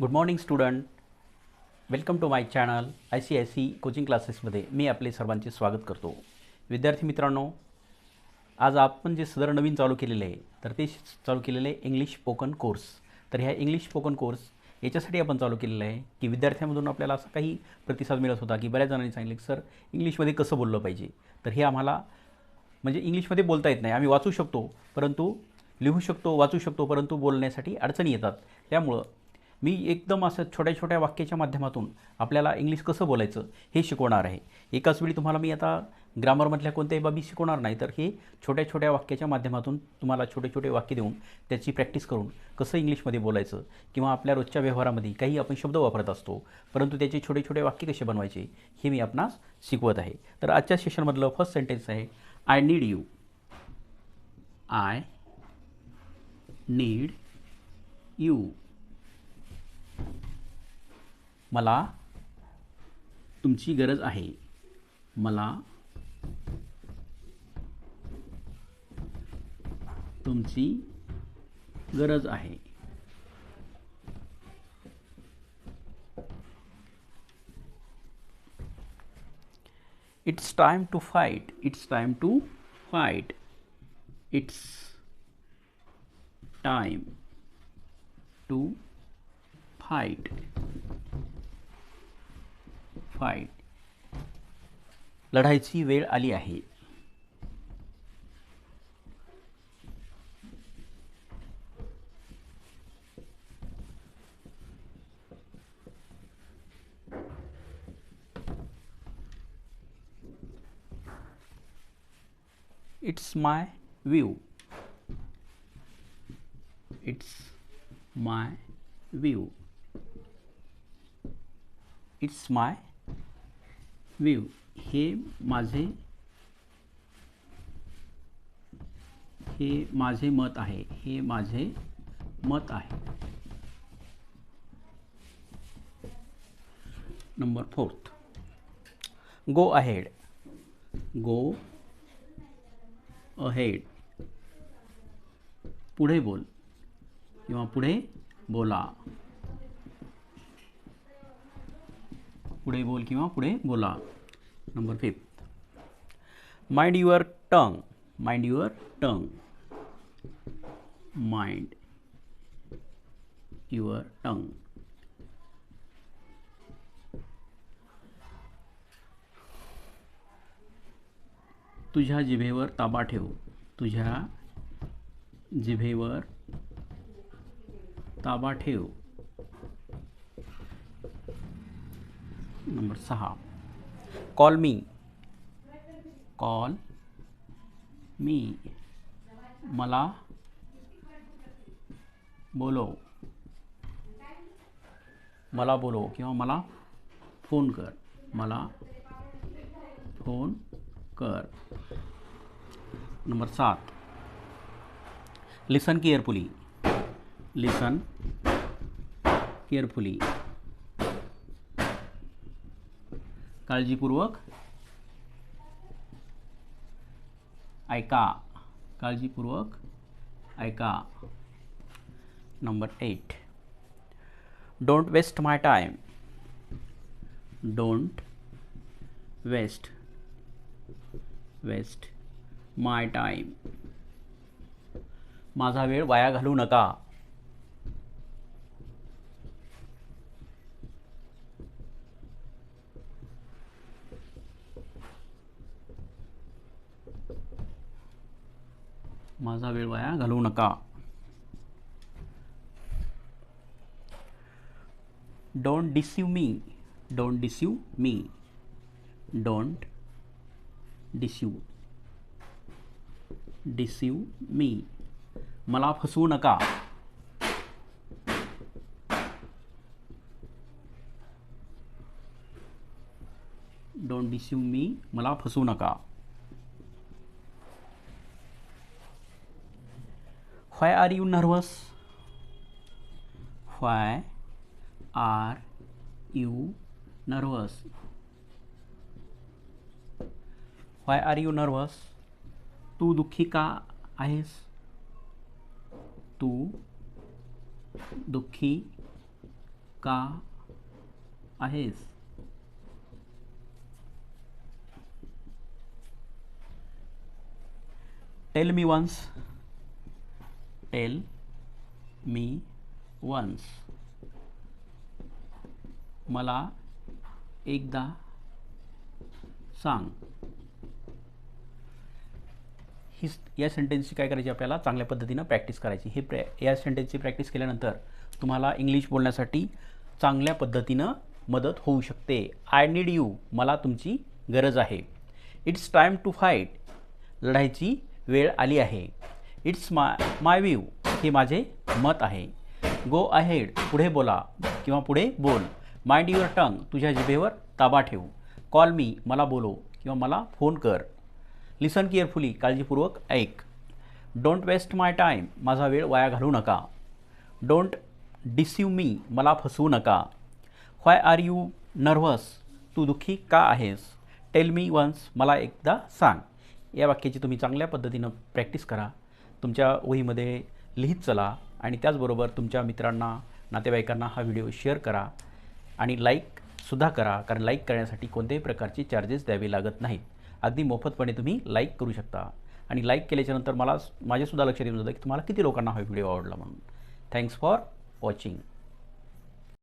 Good morning student welcome to my channel I C I C coaching क्लासेसमध्ये मी आपले सर्वांचे स्वागत करतो. विद्यार्थी मित्रांनो आज आपण जे सदर नवीन चालू केलेले आहे तर ते चालू केलेले आहे इंग्लिश स्पोकन कोर्स तर ह्या इंग्लिश स्पोकन कोर्स याच्यासाठी आपण चालू केलेलं आहे की विद्यार्थ्यांमधून आपल्याला असा काही प्रतिसाद मिळत होता की बऱ्याच जणांनी सांगितलं की सर इंग्लिशमध्ये कसं बोललं पाहिजे? तर हे आम्हाला म्हणजे इंग्लिशमध्ये बोलता येत नाही. आम्ही वाचू शकतो परंतु लिहू शकतो वाचू शकतो परंतु बोलण्यासाठी अडचणी येतात. त्यामुळं मी एकदम असं छोट्या छोट्या वाक्याच्या माध्यमातून आपल्याला इंग्लिश कसं बोलायचं हे शिकवणार आहे. एकाच वेळी तुम्हाला मी आता ग्रामरमधल्या कोणत्याही बाबी शिकवणार नाही तर हे छोट्या छोट्या वाक्याच्या माध्यमातून तुम्हाला छोटे छोटे वाक्य देऊन त्याची प्रॅक्टिस करून कसं इंग्लिशमध्ये बोलायचं किंवा आपल्या रोजच्या व्यवहारामध्ये काही आपण शब्द वापरत असतो परंतु त्याचे छोटे छोटे वाक्य कसे बनवायचे हे मी आपणास शिकवत आहे. तर आजच्या सेशनमधलं फर्स्ट सेंटेन्स आहे I need you. I need you. मला तुमची गरज आहे. मला तुमची गरज आहे. It's time to fight it's time to fight it's time to fight fight लढायची वेळ आली आहे. It's my view it's my view it's my view हे माझे हे माझे मत आहे हे माझे मत आहे. Number fourth go ahead go ahead पुढे बोल. किंवा पुढे बोला. पुढे बोल किंवा पुढे बोला. Number fifth mind your tongue mind your tongue mind your tongue तुझ्या जिभेवर ताबा ठेव. तुझ्या जिभेवर ताबा ठेव. नंबर सहा कॉल मी कॉल मी मला बोलो। मला बोलो किंवा मला फ़ोन कर। मला फ़ोन कर। नंबर सात। लिसन केअरफुली लिसन केअरफुली काळजीपूर्वक ऐका. काळजीपूर्वक ऐका. Number eight don't waste my time don't waste waste my time माझा वेळ वाया घालू नका. माझा वेळ वाया घालवू नका। Don't deceive me don't deceive me don't deceive deceive me मला फसवू नका। डोंट डिसीव मी मला फसवू नका। Why are you nervous why are you nervous why are you nervous तू दुःखी का आहेस? तू दुःखी का आहेस? Tell me once tell me once मला एकदा सांग. ही या सेंटेन्सची काय करायची आपल्याला? चांगल्या पद्धतीनं प्रॅक्टिस करायची. हे प्रॅ या सेंटेन्सची प्रॅक्टिस केल्यानंतर तुम्हाला इंग्लिश बोलण्यासाठी चांगल्या पद्धतीनं मदत होऊ शकते. आय नीड यू मला तुमची गरज आहे. इट्स टाईम टू फाईट लढायची वेळ आली आहे. इट्स मा माय व्यू हे माझे मत आहे. गो अहेड पुढे बोला किंवा पुढे बोल. माइंड युअर टंग तुझ्या जिभेवर ताबा ठेव. कॉल मी मला बोलो किंवा मला फोन कर. लिसन केअरफुली काळजीपूर्वक ऐक. डोंट वेस्ट माय टाईम माझा वेळ वाया घालू नका. डोंट डिसिव्ह मी मला फसवू नका. व्हाय आर यू नर्व्हस तू दुःखी का आहेस? टेल मी वन्स मला एकदा सांग. या वाक्याची तुम्ही चांगल्या पद्धतीनं प्रॅक्टिस करा. तुमच्या वहीमध्ये लिहित चला आणि त्याचबरोबर तुमच्या मित्रांना नातेवाईकांना हा व्हिडिओ शेअर करा आणि लाईकसुद्धा करा कारण लाईक करण्यासाठी कोणत्याही प्रकारचे चार्जेस द्यावे लागत नाहीत. अगदी मोफतपणे तुम्ही लाईक करू शकता. आणि लाईक केल्याच्यानंतर मला माझ्यासुद्धा लक्षात येऊन जातं की तुम्हाला किती लोकांना हा व्हिडिओ आवडला म्हणून. Thanks for watching